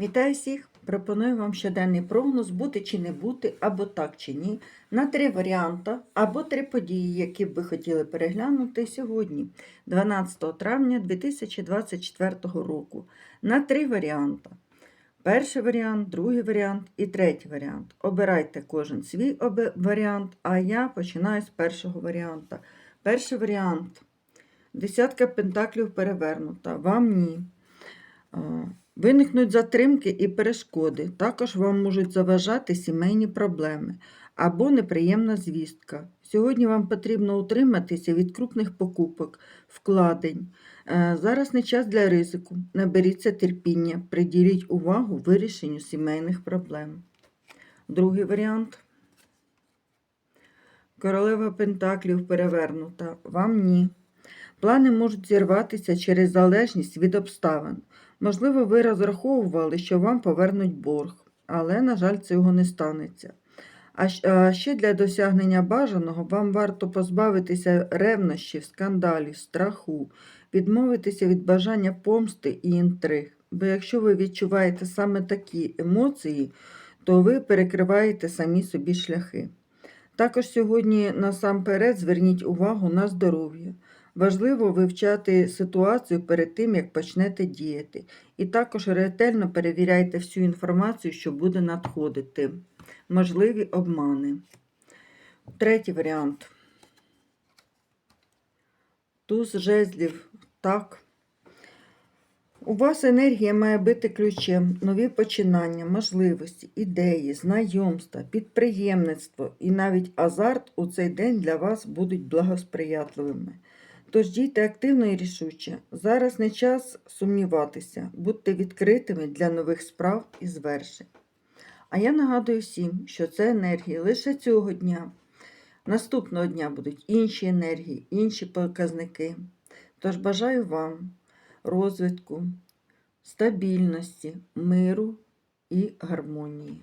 Вітаю всіх! Пропоную вам щоденний прогноз бути чи не бути, або так чи ні, на три варіанти, або три події, які б ви хотіли переглянути сьогодні, 12 травня 2024 року. На три варіанти. Перший варіант, другий варіант і третій варіант. Обирайте кожен свій варіант, а я починаю з першого варіанта. Перший варіант. Десятка пентаклів перевернута. Вам ні. Виникнуть затримки і перешкоди. Також вам можуть заважати сімейні проблеми або неприємна звістка. Сьогодні вам потрібно утриматися від крупних покупок, вкладень. Е, Зараз не час для ризику. Наберіться терпіння, приділіть увагу вирішенню сімейних проблем. Другий варіант. Королева Пентаклів перевернута. Вам ні. Плани можуть зірватися через залежність від обставин. Можливо, ви розраховували, що вам повернуть борг, але, на жаль, цього не станеться. А ще для досягнення бажаного вам варто позбавитися ревнощів, скандалів, страху, відмовитися від бажання помсти і інтриг. Бо якщо ви відчуваєте саме такі емоції, то ви перекриваєте самі собі шляхи. Також сьогодні насамперед зверніть увагу на здоров'я. Важливо вивчати ситуацію перед тим, як почнете діяти. І також ретельно перевіряйте всю інформацію, що буде надходити. Можливі обмани. Третій варіант. Туз жезлів. Так. У вас енергія має бути ключем, нові починання, можливості, ідеї, знайомства, підприємництво і навіть азарт у цей день для вас будуть благосприятливими. Тож дійте активно і рішуче. Зараз не час сумніватися, будьте відкритими для нових справ і звершень. А я нагадую всім, що це енергії лише цього дня. Наступного дня будуть інші енергії, інші показники. Тож бажаю вам розвитку, стабільності, миру і гармонії.